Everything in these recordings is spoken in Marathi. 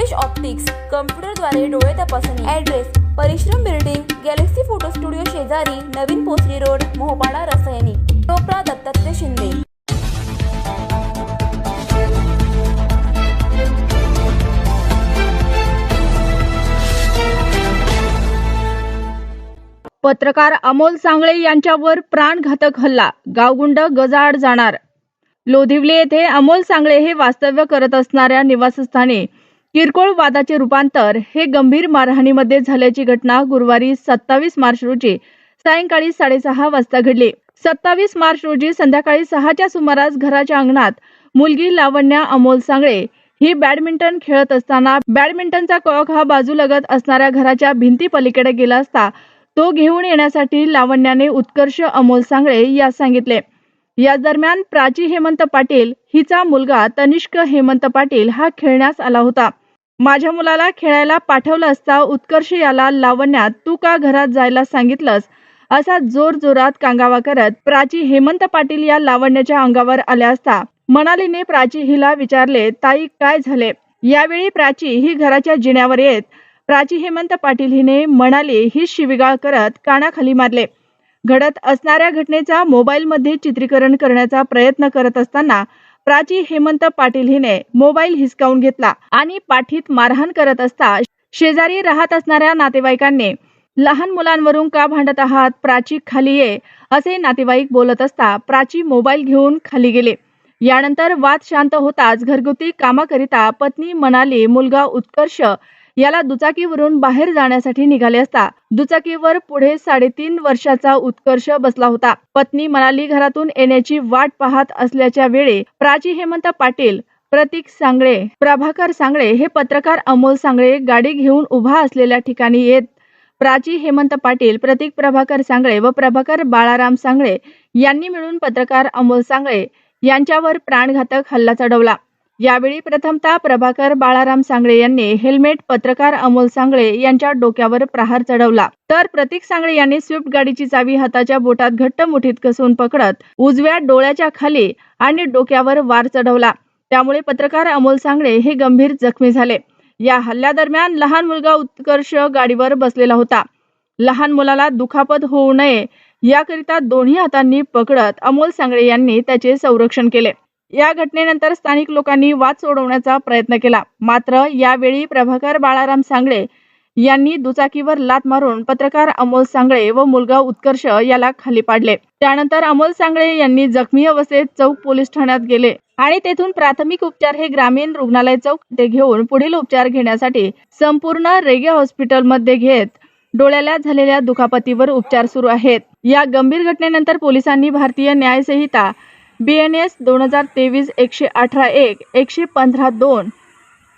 दीपेश ऑप्टिक्स कम्प्युटरद्वारे डोळे तपासणी. ॲड्रेस परिश्रम बिल्डिंग गॅलेक्सी फोटो स्टुडिओ शेजारी नवीन पोसरी रोड मोहपाडा रसायनी. टोपरा दत्तात्रय शिंदे. पत्रकार अमोल सांगळे यांच्यावर प्राणघातक हल्ला. गावगुंड गजाआड जाणार. लोधिवली येथे अमोल सांगळे हे वास्तव्य करत असणाऱ्या निवासस्थानी किरकोळ वादाचे रूपांतर हे गंभीर मारहाणीमध्ये झाल्याची घटना गुरुवारी सत्तावीस मार्च रोजी सायंकाळी साडेसहा वाजता घडली. सत्तावीस मार्च रोजी संध्याकाळी सहाच्या सुमारास घराच्या अंगणात मुलगी लावण्या अमोल सांगळे ही बॅडमिंटन खेळत असताना बॅडमिंटनचा कॉक हा बाजूलगत असणाऱ्या घराच्या भिंती पलीकडे गेला असता तो घेऊन येण्यासाठी लावण्याने उत्कर्ष अमोल सांगळे यास सांगितले. या दरम्यान प्राची हेमंत पाटील हिचा मुलगा तनिष्क हेमंत पाटील हा खेळण्यास आला होता. माझ्या मुलाला खेळायला पाठवलं असता उत्कर्ष याला लावण्यात तू का घरात जायला सांगितलंस? असा जोर जोरात कांगावा करत प्राची हेमंत पाटील या लावण्याच्या अंगावर आल्या असता मनालीने प्राची हिला विचारले ताई काय झाले? यावेळी प्राची ही घराच्या जिण्यावर येत प्राची हेमंत पाटील हिने मनाली ही शिविगाळ करत कानाखाली मारले. घडत असणाऱ्या घटनेचा मोबाईलमध्ये चित्रीकरण करण्याचा प्रयत्न करत असताना प्राची हेमंत पाटील हिने मोबाईल हिसकावून घेतला आणि पाठीत मारहाण करत असता शेजारी राहत असणाऱ्या नातेवाईकांनी लहान मुलांवरून का भांडत आहात प्राची खाली ये असे नातेवाईक बोलत असता प्राची मोबाईल घेऊन खाली गेले. यानंतर वाद शांत होताच घरगुती कामाकरिता पत्नी मनाली मुलगा उत्कर्ष याला दुचाकीवरून बाहेर जाण्यासाठी निघाले असता दुचाकीवर पुढे साडेतीन वर्षाचा उत्कर्ष बसला होता. पत्नी मनाली घरातून येण्याची वाट पाहत असल्याच्या वेळी प्राची हेमंत पाटील प्रतीक सांगळे प्रभाकर सांगळे हे पत्रकार अमोल सांगळे गाडी घेऊन उभा असलेल्या ठिकाणी येत प्राची हेमंत पाटील प्रतीक प्रभाकर सांगळे व प्रभाकर बाळाराम सांगळे यांनी मिळून पत्रकार अमोल सांगळे यांच्यावर प्राणघातक हल्ला चढवला. यावेळी प्रथमतः प्रभाकर बाळाराम सांगळे यांनी हेल्मेट पत्रकार अमोल सांगळे यांच्या डोक्यावर प्रहार चढवला. तर प्रतीक सांगळे यांनी स्विफ्ट गाडीची चावी हाताच्या बोटात घट्ट मुठीत कसून पकडत उजव्या डोळ्याच्या खाली आणि डोक्यावर वार चढवला. त्यामुळे पत्रकार अमोल सांगळे हे गंभीर जखमी झाले. या हल्ल्यादरम्यान लहान मुलगा उत्कर्ष गाडीवर बसलेला होता. लहान मुलाला दुखापत होऊ नये याकरिता दोन्ही हातांनी पकडत अमोल सांगळे यांनी त्याचे संरक्षण केले. या घटनेनंतर स्थानिक लोकांनी वाद सोडवण्याचा प्रयत्न केला. मात्र यावेळी प्रभाकर बाळाराम सांगळे यांनी दुचाकीवर लात मारून पत्रकार अमोल सांगळे व मुलगा उत्कर्ष याला खाली पाडले. त्यानंतर अमोल सांगळे यांनी जखमी अवस्थेत चौक पोलीस ठाण्यात गेले आणि तेथून प्राथमिक उपचार हे ग्रामीण रुग्णालय चौक ते घेऊन पुढील उपचार घेण्यासाठी संपूर्ण रेगे हॉस्पिटलमध्ये घेत डोळ्याला झालेल्या दुखापतीवर उपचार सुरू आहेत. या गंभीर घटनेनंतर पोलिसांनी भारतीय न्यायसंहिता बी एन एस दोन हजार तेवीस एकशे अठरा एक एकशे पंधरा दोन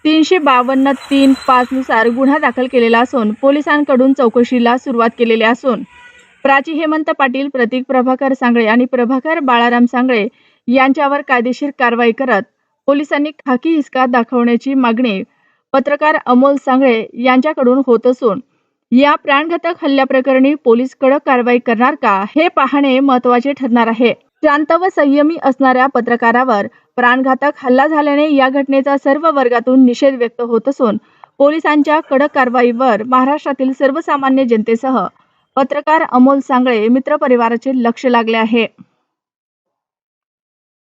तीनशे बावन्न तीन पाचनुसार गुन्हा दाखल केलेला असून पोलिसांकडून चौकशीला सुरुवात केलेली असून प्राची हेमंत पाटील प्रतीक प्रभाकर सांगळे आणि प्रभाकर बाळाराम सांगळे यांच्यावर कायदेशीर कारवाई करत पोलिसांनी खाकी हिसका दाखवण्याची मागणी पत्रकार अमोल सांगळे यांच्याकडून होत असून या प्राणघातक हल्ल्याप्रकरणी पोलीस कडक कारवाई करणार का हे पाहणे महत्त्वाचे ठरणार आहे. शांत व संयमी असणाऱ्या पत्रकारावर प्राणघातक हल्ला झाल्याने या घटनेचा सर्व वर्गातून निषेध व्यक्त होत असून पोलिसांच्या कडक कारवाईवर महाराष्ट्रातील सर्वसामान्य जनतेसह पत्रकार अमोल सांगळे मित्रपरिवाराचे लक्ष लागले आहे.